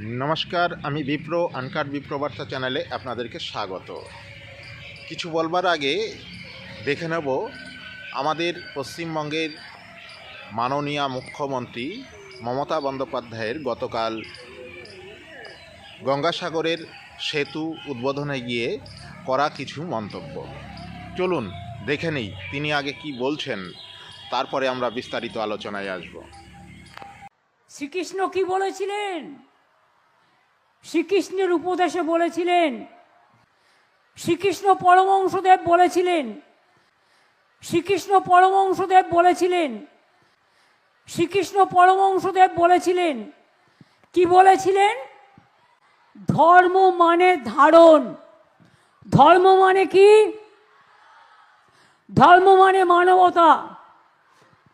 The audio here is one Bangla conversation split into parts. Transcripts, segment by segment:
নমস্কার, আমি বিপ্র, আনকার বিপ্রবার্তা চ্যানেলে আপনাদেরকে স্বাগত। কিছু বলবার আগে দেখে নেব, আমাদের পশ্চিমবঙ্গের মাননীয় মুখ্যমন্ত্রী মমতা বন্দ্যোপাধ্যায়ের গতকাল গঙ্গাসাগরের সেতু উদ্বোধনে গিয়ে করা কিছু মন্তব্য। চলুন, দেখে নিই, তিনি আগে কি বলছেন, তারপরে আমরা বিস্তারিত আলোচনায় আসব। শ্রীকৃষ্ণ কি বলেছিলেন? শ্রীকৃষ্ণের উপদেশে বলেছিলেন, শ্রীকৃষ্ণ পরমংশদেব বলেছিলেন, শ্রীকৃষ্ণ পরমংশদেব বলেছিলেন, শ্রীকৃষ্ণ পরমংশদেব বলেছিলেন, কি বলেছিলেন? ধর্ম মানে ধারণ। ধর্ম মানে কি? ধর্ম মানে মানবতা।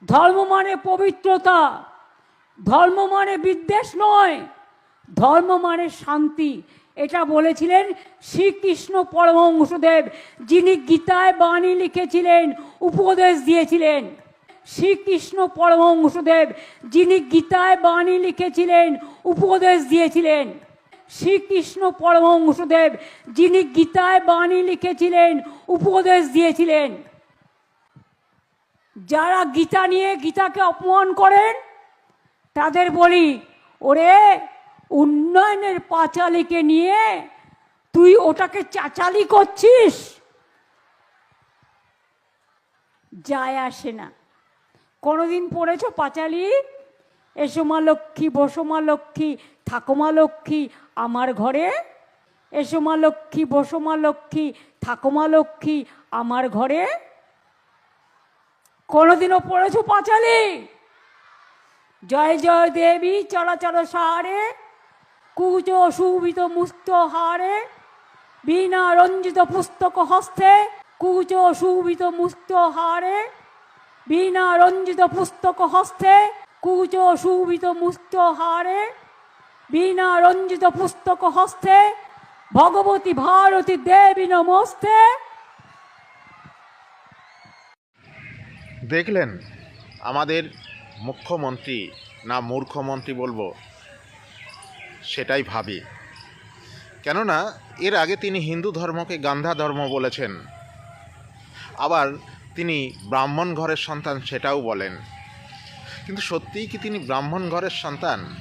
ধর্ম মানে পবিত্রতা। ধর্ম মানে বিদ্বেষ নয়। ধর্ম মানে শান্তি। এটা বলেছিলেন শ্রীকৃষ্ণ পরমহংসদেব, যিনি গীতায় বাণী লিখেছিলেন, উপদেশ দিয়েছিলেন। শ্রীকৃষ্ণ পরমহংসদেব, যিনি গীতায় বাণী লিখেছিলেন, উপদেশ দিয়েছিলেন। শ্রীকৃষ্ণ পরমহংসদেব, যিনি গীতায় বাণী লিখেছিলেন, উপদেশ দিয়েছিলেন। যারা গীতা নিয়ে গীতাকে অপমান করেন, তাদের বলি, ওরে উন্নয়নের পাঁচালিকে নিয়ে তুই ওটাকে চাচালি করছিস? যায় আসে না। কোনোদিন পড়েছ পাঁচালি? এসো মা লক্ষ্মী, বসো মা লক্ষ্মী, থাকো মা লক্ষ্মী, আমার ঘরে। এসো মা লক্ষ্মী, বসো মা লক্ষ্মী, থাকো মা লক্ষ্মী, আমার ঘরে। কোনোদিনও পড়েছ পাঁচালি? জয় জয় দেবী চলাচল সারে। কুচ সুবিত মুক্ত হারে, বিনা রঞ্জিত পুস্তক হস্তে কুচ সুবিত মুক্ত হারে, বিনা রঞ্জিত পুস্তক হস্তে কুচ সুবিত মুক্ত হারে, বিনা রঞ্জিত পুস্তক হস্তে, ভগবতী ভারতী দেবী নমস্তে। দেখলেন, আমাদের মুখ্যমন্ত্রী না মূর্খমন্ত্রী বলব সেটাই ভাবি। কেননা, এর আগে তিনি হিন্দু ধর্মকে গান্ধা ধর্ম বলেছেন। আবার তিনি ব্রাহ্মণ ঘরের সন্তান সেটাও বলেন। কিন্তু সত্যিই কি তিনি ব্রাহ্মণ ঘরের সন্তান?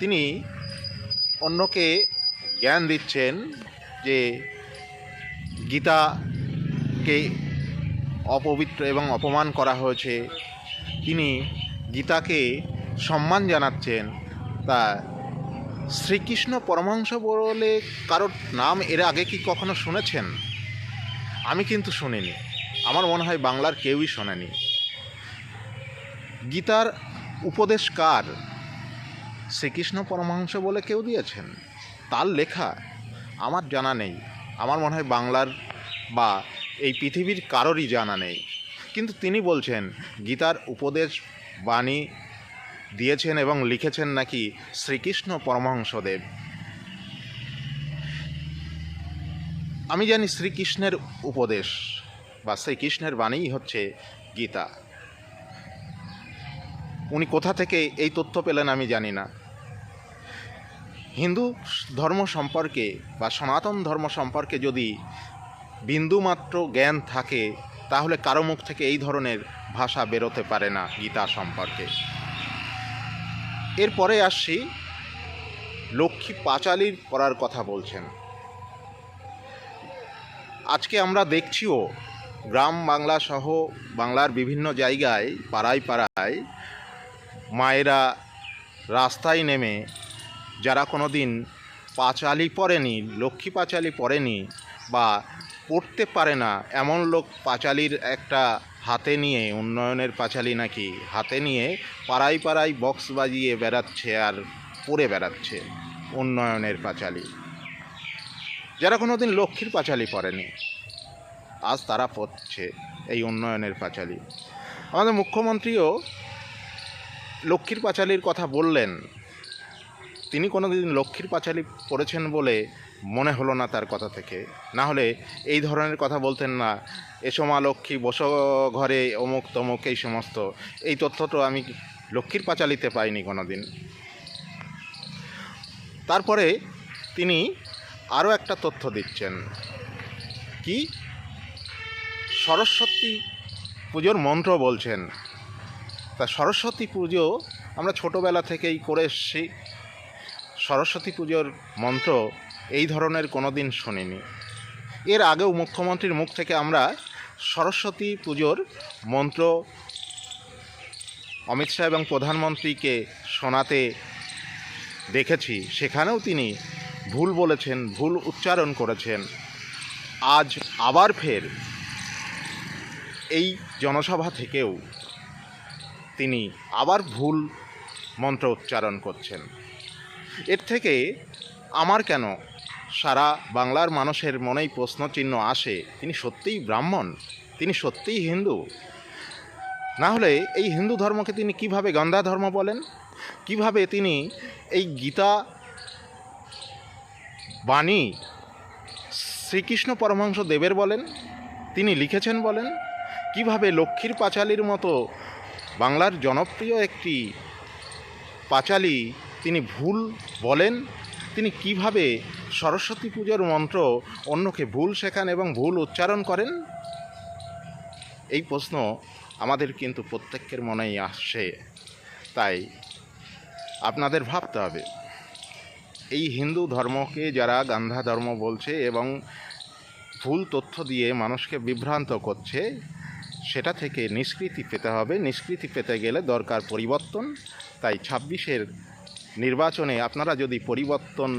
তিনি অন্যকে জ্ঞান দিচ্ছেন যে গীতাকে অপবিত্র এবং অপমান করা হয়েছে। তিনি গীতাকে সম্মান জানাচ্ছেন, তা শ্রীকৃষ্ণ পরমাংশ বলে কারোর নাম এর আগে কি কখনো শুনেছেন? আমি কিন্তু শুনিনি। আমার মনে হয় বাংলার কেউই শোনেনি। গীতার উপদেশ কার? শ্রীকৃষ্ণ পরমাংশ বলে কেউ দিয়েছেন? তার লেখা আমার জানা নেই। আমার মনে হয় বাংলার বা এই পৃথিবীর কারোরই জানা নেই। কিন্তু তিনি বলছেন, গীতার উপদেশ বাণী দিয়েছেন এবং লিখেছেন নাকি শ্রীকৃষ্ণ পরমহংসদেব। আমি জানি শ্রীকৃষ্ণের উপদেশ বা শ্রীকৃষ্ণের বাণীই হচ্ছে গীতা। উনি কোথা থেকে এই তথ্য পেলেন আমি জানি না। হিন্দু ধর্ম সম্পর্কে বা সনাতন ধর্ম সম্পর্কে যদি বিন্দুমাত্র জ্ঞান থাকে, তাহলে কারও মুখ থেকে এই ধরনের ভাষা বেরোতে পারে না গীতা সম্পর্কে। এরপরে আসছি লক্ষ্মী পাঁচালির পড়ার কথা বলছেন। আজকে আমরা দেখছিও গ্রাম বাংলা সহ বাংলার বিভিন্ন জায়গায়, পাড়ায় পাড়ায় মায়েরা রাস্তায় নেমে যারা কোনো দিন পাঁচালি পড়েনি, লক্ষ্মী পাঁচালি পড়েনি বা পড়তে পারে না। এমন লোক পাঁচালির একটা হাতে নিয়ে, উন্নয়নের পাঁচালি নাকি, হাতে নিয়ে পাড়ায় পাড়ায় বক্স বাজিয়ে বেড়াচ্ছে আর পড়ে বেড়াচ্ছে উন্নয়নের পাঁচালি। যারা কোনো দিন লক্ষ্মীর পাঁচালি পড়েনি, আজ তারা পড়ছে এই উন্নয়নের পাঁচালি। আমাদের মুখ্যমন্ত্রীও লক্ষ্মীর পাঁচালির কথা বললেন। তিনি কোনো দিন লক্ষ্মীর পাঁচালি পড়েছেন বলে মনে হলো না তার কথা থেকে। না হলে এই ধরনের কথা বলতেন না। এসো মা লক্ষ্মী, বসো ঘরে অমুক তমুক এই সমস্ত। এই তথ্যটা আমি লক্ষ্মীর পাঁচালিতে পাইনি কোনোদিন। তারপরে তিনি আরও একটা তথ্য দিচ্ছেন। কি? সরস্বতী পুজোর মন্ত্র বলছেন। তা সরস্বতী পুজো আমরা ছোটোবেলা থেকেই করে এসছি। সরস্বতী পুজোর মন্ত্র এই ধরনের কোনো দিন শুনিনি। এর আগেও মুখ্যমন্ত্রীর মুখ থেকে আমরা সরস্বতী পুজোর মন্ত্র অমিত শাহ এবং প্রধানমন্ত্রীকে শোনাতে দেখেছি। সেখানেও তিনি ভুল বলেছেন, ভুল উচ্চারণ করেছেন। আজ আবার ফের এই জনসভা থেকেও তিনি আবার ভুল মন্ত্র উচ্চারণ করছেন। এর থেকে আমার কেন সারা বাংলার মানুষের মনেই প্রশ্নচিহ্ন আসে, তিনি সত্যিই ব্রাহ্মণ? তিনি সত্যিই হিন্দু? না হলে এই হিন্দু ধর্মকে তিনি কীভাবে গন্ধা ধর্ম বলেন? কীভাবে তিনি এই গীতা বাণী শ্রীকৃষ্ণ পরমহংস দেবের বলেন? তিনি লিখেছেন বলেন, কীভাবে লক্ষ্মীর পাঁচালির মতো বাংলার জনপ্রিয় একটি পাঁচালি তিনি ভুল বলেন? তিনি কীভাবে সরস্বতী পুজোর মন্ত্র অন্যকে ভুল শেখান এবং ভুল উচ্চারণ করেন? এই প্রশ্ন আমাদের কিন্তু প্রত্যেকের মনেই আসছে তাই আপনাদের ভাবতে হবে, এই হিন্দু ধর্মকে যারা গান্ধা ধর্ম বলছে এবং ভুল তথ্য দিয়ে মানুষকে বিভ্রান্ত করছে, সেটা থেকে নিষ্কৃতি পেতে হবে। নিষ্কৃতি পেতে গেলে দরকার পরিবর্তন। তাই ছাব্বিশের নির্বাচনে আপনারা যদি পরিবর্তন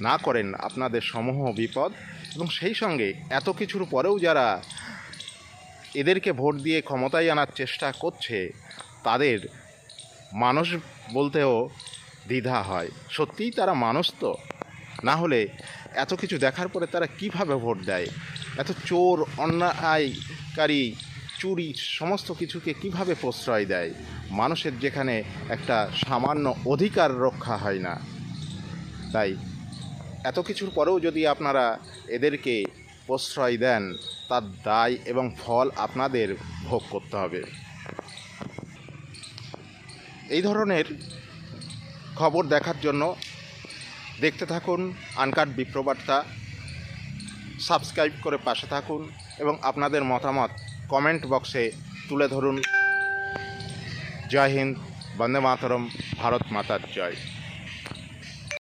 না করেন আপনাদের সমূহ বিপদ এবং সেই সঙ্গে এত কিছুর পরেও যারা এদেরকে ভোট দিয়ে ক্ষমতায় আনার চেষ্টা করছে, তাদের মানুষ বলতেও দ্বিধা হয়। সত্যিই তারা মানুষ তো। না হলে এত কিছু দেখার পরে তারা কীভাবে ভোট দেয়? এত চোর, অন্যায়কারী, চুরি সমস্ত কিছুকে কীভাবে প্রশ্রয় দেয়? মানুষের যেখানে একটা সামান্য অধিকার রক্ষা হয় না। তাই এত কিছুর পরেও যদি আপনারা এদেরকে প্রশ্রয় দেন, তার দায় এবং ফল আপনাদের ভোগ করতে হবে। এই ধরনের খবর দেখার জন্য দেখতে থাকুন আনকাট বিপ্রবার্তা, সাবস্ক্রাইব করে পাশে থাকুন এবং আপনাদের মতামত কমেন্ট বক্সে তুলে ধরুন। জয় হিন্দ, বন্দে মাতরম, ভারত মাতার জয়।